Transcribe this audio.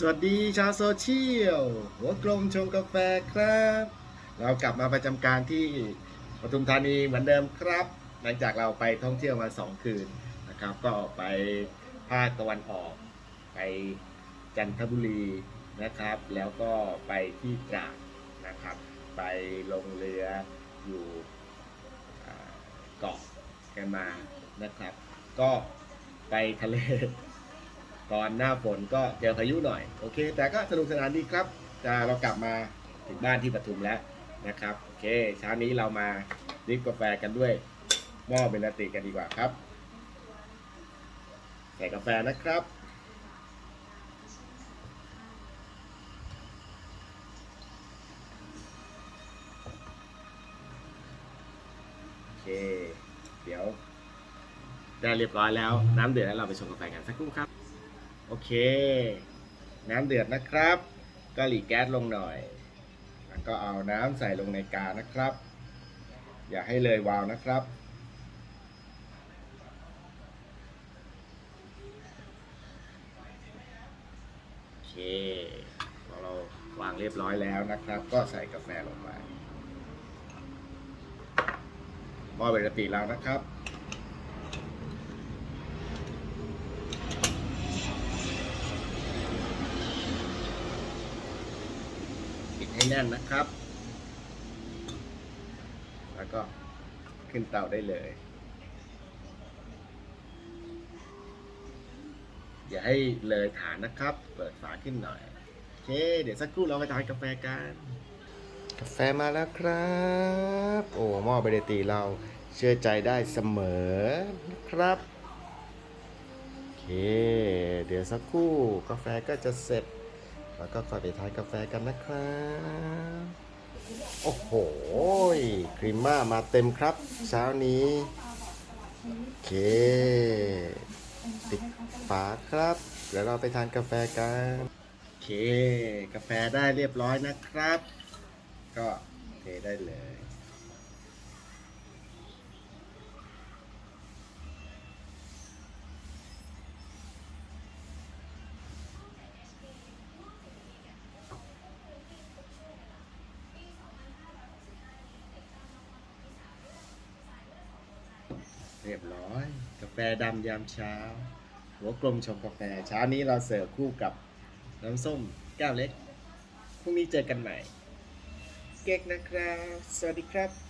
สวัสดีชาวโซเชียลหัวกลมชงกาแฟครับ เรากลับมาประจำการที่ปทุมธานีเหมือนเดิมครับ หลังจากเราไปท่องเที่ยวมาสองคืนนะครับ ก็ไปภาคตะวันออก ไปจันทบุรีนะครับ แล้วก็ไปที่ตราดนะครับ ไปลงเรืออยู่เกาะกันมานะครับ ก็ไปทะเล ตอนหน้าฝนก็เจอพายุหน่อยโอเค แต่ก็สนุกสนานดีครับจะเรากลับมาถึงบ้านที่ปทุมแล้วนะครับโอเคเช้านี้เรามาดริฟกาแฟกันด้วยหม้อเบนติกันดีกว่าครับใส่กาแฟนะครับโอเคเดี๋ยวได้เรียบร้อยแล้วน้ำเดือดแล้วเราไปชงกาแฟกันสักครู่ครับ โอเค น้ำเดือดนะครับ ก็หลีแก๊สลงหน่อย แล้วก็เอาน้ำใส่ลงในกานะครับ อย่าให้เลยวาวนะครับ โอเคพอเราวางเรียบร้อยแล้วนะครับ ก็ใส่กาแฟลงไปหม้อเบรติแล้วนะครับ ให้แน่นนะครับ แล้วก็ขึ้นเตาได้เลย อย่าให้เลยฐานนะครับ เปิดฝาขึ้นหน่อยโอเค เดี๋ยวสักครู่เราไปทานกาแฟกัน กาแฟมาแล้วครับ โอ้หม้อเบรตีเราเชื่อใจได้เสมอนะครับโอเค เดี๋ยวสักครู่กาแฟก็จะเสร็จ แล้วก็คอยไปทานกาแฟกันนะครับ โอ้โหครีมม่ามาเต็มครับ เช้านี้ โอเค ปิดฝาครับ เดี๋ยวเราไปทานกาแฟกัน โอเค กาแฟได้เรียบร้อยนะครับ ก็เทได้เลย เรียบร้อย กาแฟดำยามเช้า หัวกลมชงกาแฟเช้านี้เราเสิร์ฟคู่กับน้ำส้มแก้วเล็กพรุ่งนี้เจอกันใหม่ เก๊กนะครับ สวัสดีครับ